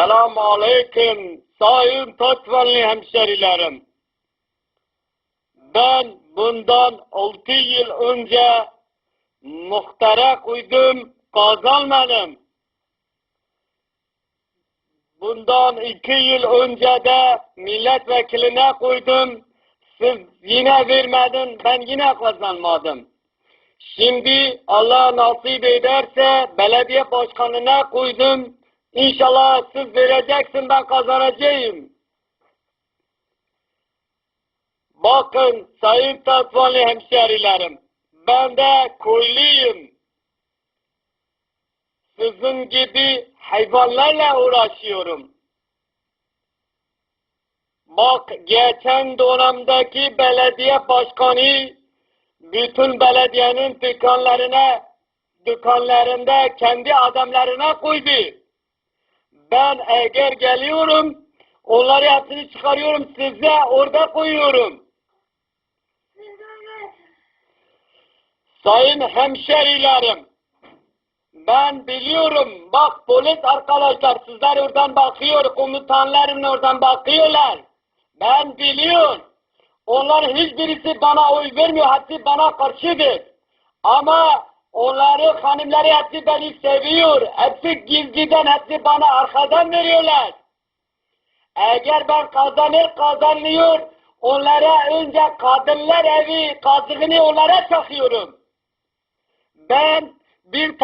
Selamun Aleyküm sayın Tatvanlı hemşerilerim. Ben bundan 6 yıl önce muhtara koydum, kazanmadım. Bundan 2 yıl önce de milletvekiline koydum. Siz yine vermedin, ben yine kazanmadım. Şimdi Allah nasip ederse belediye başkanına koydum. İnşallah siz vereceksin ben kazanacağım. Bakın sayın tatvanlı hemşerilerim. Ben de köylüyüm. Sizin gibi hayvanlarla uğraşıyorum. Bak geçen dönemdeki belediye başkanı bütün belediyenin dükkanlarına dükkanlarında kendi adamlarına koydu. Ben eğer geliyorum onları hepsini çıkarıyorum size orada koyuyorum. Sayın hemşerilerim ben biliyorum bak polis arkadaşlar sizler oradan bakıyor komutanlarım oradan bakıyorlar. Ben biliyorum. Onların hiçbirisi bana oy vermiyor. Hepsi bana karşıdır. Ama onları hanımları hepsi beni seviyor. Hepsi gizliden hepsi bana arkadan veriyorlar. Eğer ben kazanır kazanmıyor onlara önce kadınlar evi kazığını onlara çakıyorum. Ben bir